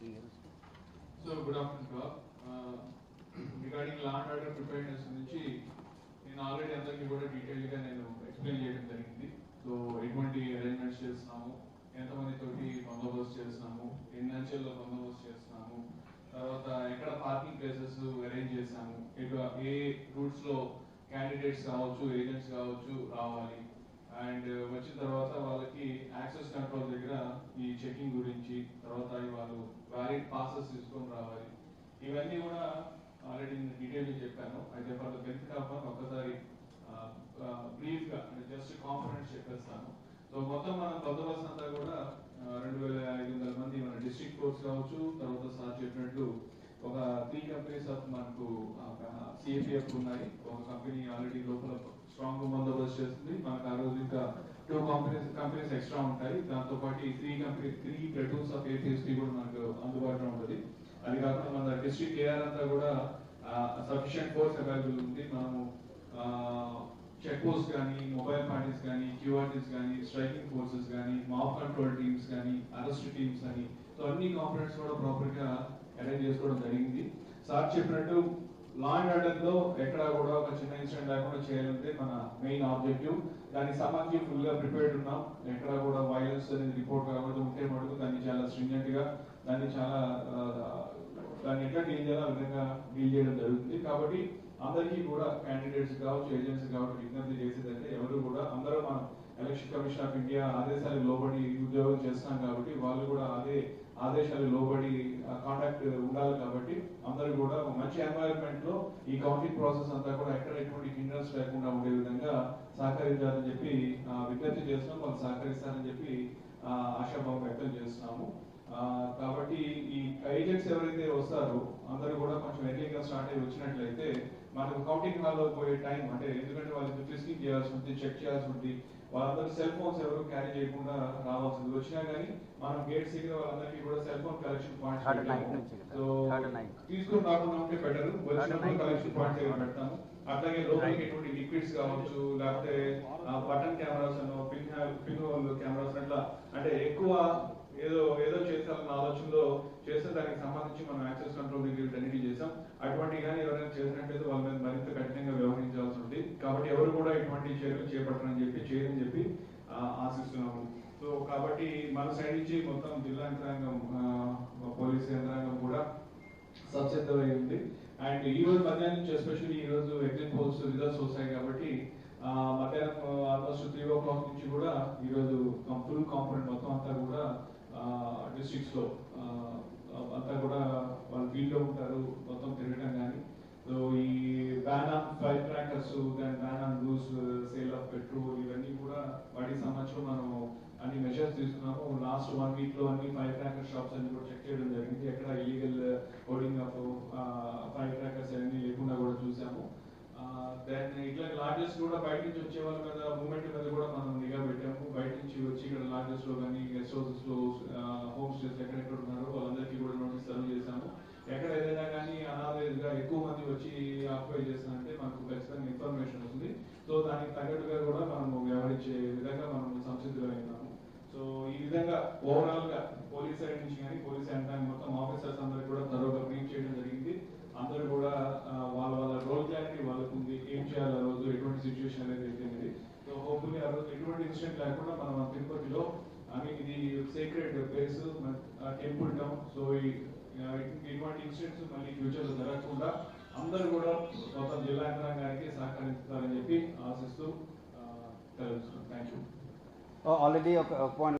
So good afternoon to regarding land order preparedness నుంచి నేను already అందరికీ కూడా డీటెయిల్గా నేను ఎక్స్ప్లెయిన్ చేయడం జరిగింది. సో ఎటువంటి అరేంజ్మెంట్స్ చేస్తున్నాము? ఎంతమంది తోటి బందోబస్తు చేస్తున్నాము? ఎన్ని అంచెల్లో బందోబస్తు చేస్తున్నాము? తర్వాత ఎక్కడ పార్కింగ్ ప్లేసెస్ అరేంజ్ చేస్తాము ఎటు ఏ రూట్స్లో క్యాండిడేట్స్ కావచ్చు ఏజెంట్స్ కావచ్చు రావాలి. అండ్ uh, వచ్చిన తర్వాత వాళ్ళకి యాక్సెస్ కంట్రోల్ దగ్గర ఈ చెకింగ్ గురించి తర్వాత ఈ వాళ్ళు వ్యాలిడ్ తీసుకొని రావాలి. ఇవన్నీ కూడా ఆల్రెడీ నేను డీటెయిల్గా చెప్పాను. అయితే for the benefit of one ఒక్కసారి బ్రీఫ్గా అంటే జస్ట్ కాంపోనెంట్స్ చెప్పేస్తాను. సో మొత్తం మనం కొత్త బస్ అంతా కూడా రెండు వేల ఐదు వందల మంది మన డిస్ట్రిక్ట్ కోర్స్ కావచ్చు తర్వాత సార్ చెప్పినట్టు ఒక త్రీ కంపెనీస్ ఆఫ్ మనకు సిఎపిఎఫ్ ఉన్నాయి. ఒక కంపెనీ ఆల్రెడీ లోపల స్ట్రాంగ్ బందోబస్తు చేస్తుంది. మనకు ఆ రోజు ఇంకా టూ కంపెనీస్ కంపెనీస్ ఎక్స్ట్రా ఉంటాయి. దాంతో పాటు three company three platoons of APST కూడా మనకు అందుబాటులో ఉంటుంది అది కాకుండా మన డిస్ట్రిక్ట్ ఏఆర్ అంతా కూడా సఫిషియెంట్ ఫోర్స్ అవైలబుల్ ఉంది మనము చెక్ పోస్ట్ కానీ మొబైల్ పార్టీస్ కానీ క్యూఆర్టీస్ కానీ స్ట్రైకింగ్ ఫోర్సెస్ కానీ మాప్ కంట్రోల్ టీమ్స్ కానీ అరెస్ట్ టీమ్స్ కానీ సో అన్ని కాంపనెంట్స్ కూడా ప్రాపర్గా అరేంజ్ చేసుకోవడం జరిగింది సార్ చెప్పినట్టు లా అండ్ ఆర్డర్లో ఎక్కడ కూడా ఒక చిన్న ఇన్సిడెంట్ లేకుండా చేయాలంటే మన మెయిన్ ఆబ్జెక్టివ్ దానికి సంబంధించి ఫుల్గా ప్రిపేర్డ్ ఉన్నాం ఎక్కడ కూడా వైలెన్స్ అనేది రిపోర్ట్ కాబట్టి ఉంటే మటుకు దాన్ని చాలా స్ట్రింజెంట్గా దాన్ని చాలా దాన్ని ఎట్లా డీల్ చేయాలో ఆ విధంగా డీల్ చేయడం జరుగుతుంది. కాబట్టి అందరికీ కూడా క్యాండిడేట్స్ కావచ్చు ఏజెంట్స్ కావచ్చు విజ్ఞప్తి చేసేదంటే ఎవరు కూడా అందరూ మనం ఎలక్షన్ కమిషన్ ఆఫ్ ఇండియా ఆదేశాలకు లోబడి ఉద్యోగం చేస్తున్నాం కాబట్టి వాళ్ళు కూడా అదే ఆదేశాలు లోబడి కాంటాక్ట్ ఉండాలి కాబట్టి అందరూ కూడా మంచి ఎన్వైరన్మెంట్లో ఈ కౌంటింగ్ ప్రాసెస్ అంతా కూడా ఎక్కడ ఎటువంటి హిండ్రన్స్ లేకుండా ఉండే విధంగా సహకరించాలని చెప్పి విజ్ఞప్తి చేస్తున్నాం. వాళ్ళు సహకరిస్తారని చెప్పి ఆశాభావం వ్యక్తం చేస్తున్నాము. కాబట్టి ఈ ఏజెంట్స్ ఎవరైతే వస్తారో అందరూ కూడా కొంచెం ఎర్లీగా స్టార్ట్ అయ్యి వచ్చినట్లయితే మనకు కౌంటింగ్ హాల్లో పోయే టైం అంటే ఎందుకంటే వాళ్ళకి ఫ్రిస్కింగ్ చేయాల్సి ఉంటుంది చెక్ చేయాల్సి ఉంటుంది వాళ్ళందరూ సెల్ ఫోన్స్ ఎవరు క్యారీ చేయకుండా రావాల్సింది వచ్చినా కానీ మనం గేట్స్ దగ్గర వాళ్ళందరికీ కూడా సెల్ ఫోన్ కలెక్షన్ పాయింట్స్ కదా. సో. తీసుకుని రాకుండా ఉంటే బెటర్ వచ్చినప్పుడు. కలెక్షన్ పాయింట్స్ దగ్గర పెడతాము అట్లాగే లోపలికి ఎటువంటి లిక్విడ్స్ కావచ్చు లేకపోతే button cameras pin pin cameras అట్లా అంటే ఎక్కువ ఏదో ఏదో చేసాలన్న ఆలోచనలో చేస్తే దానికి సంబంధించి మనం యాక్సెస్ కంట్రోల్ దగ్గర వీటన్నిటి చేసాం అటువంటి కానీ ఎవరైనా చేసినట్లయితే వాళ్ళ మీద మరింత కఠినంగా వ్యవహరించాల్సి ఉంది కాబట్టి ఎవరు కూడా ఇటువంటి చర్యలు చేపట్టనని చెప్పి చేయని చెప్పి ఆశిస్తున్నాము. సో కాబట్టి మన సైడ్ నుంచి మొత్తం జిల్లా యంత్రాంగం పోలీస్ యంత్రాంగం కూడా సబ్సిద్ధమై ఉంది. అండ్ ఈ రోజు మధ్యాహ్నం నుంచి ఎస్పెషల్లీ ఈ రోజు ఎగ్జిట్ పోల్స్ రిజల్ట్స్ వస్తాయి కాబట్టి ఆ, మధ్యాహ్నం ఆల్మోస్ట్ త్రీ ఓ క్లాక్ నుంచి కూడా ఈ రోజు ఫుల్ కాంపోనెంట్ మొత్తం అంతా కూడా డిస్ట్రిక్ట్స్లో అంతా కూడా వాళ్ళు ఫీల్డ్లో ఉంటారు మొత్తం తిరగడం కానీ సో ఈ బ్యాన్ ఆన్ ఫైర్ క్రాకర్స్ దాని ban on loose sale of petrol ఇవన్నీ కూడా వాటికి సంబంధించి మనం అన్ని మెజర్స్ తీసుకున్నాము. లాస్ట్ వన్ వీక్లో అన్ని ఫైర్ క్రాకర్ షాప్స్ అన్ని కూడా చెక్ చేయడం జరిగింది ఎక్కడ illegal hoarding of fire crackers అవన్నీ లేకుండా కూడా చూసాము దెన్ ఇట్లా లాడ్జెస్ కూడా బయట నుంచి వచ్చే వాళ్ళ మీద మూమెంట్ మీద కూడా మనం నిఘా పెట్టాము బయట నుంచి వచ్చి ఇక్కడ లాడ్జెస్లో కానీ గెస్ట్ హౌసెస్లో హోమ్ స్టేస్ ఎక్కడెక్కడ ఉన్నారో వాళ్ళందరికీ కూడా నోటీస్ సర్వ్ చేశాము ఎక్కడ ఏదైనా కానీ అనాథరైజ్గా ఎక్కువ మంది వచ్చి ఆక్యుపై చేస్తారంటే మనకు ఖచ్చితంగా ఇన్ఫర్మేషన్ వస్తుంది సో దానికి తగ్గట్టుగా కూడా మనము వ్యవహరించే విధంగా మనం సంసిద్ధులైనాము సో ఈ విధంగా ఓవరాల్గా పోలీస్ సైడ్ నుంచి కానీ పోలీస్ అండ్ మొత్తం ఆఫీసర్స్ అందరికి కూడా తరువాత బ్రీఫ్ చేయడం జరిగింది. అందరూ కూడా వాళ్ళ వాళ్ళ రోల్ క్లారిటీ వాళ్ళకు ఉంది. ఏం చేయాలి ఆ రోజు? ఎటువంటి సిచ్యువేషన్ అనేది అయిపోయింది సో హోప్ఫుల్లీ ఆ రోజు ఎటువంటి ఇన్సిడెంట్ లేకుండా మనం తిరుపతిలో ఐ మీన్ ఇది secret place temple town so ఇటువంటి ఇన్సిడెంట్స్ మళ్ళీ ఫ్యూచర్లో జరగకుండా అందరూ కూడా మొత్తం జిల్లా యంత్రాంగానికి సహకరిస్తారని చెప్పి ఆశిస్తూ థ్యాంక్ యూ ఆల్రెడీ ఒక పాయింట్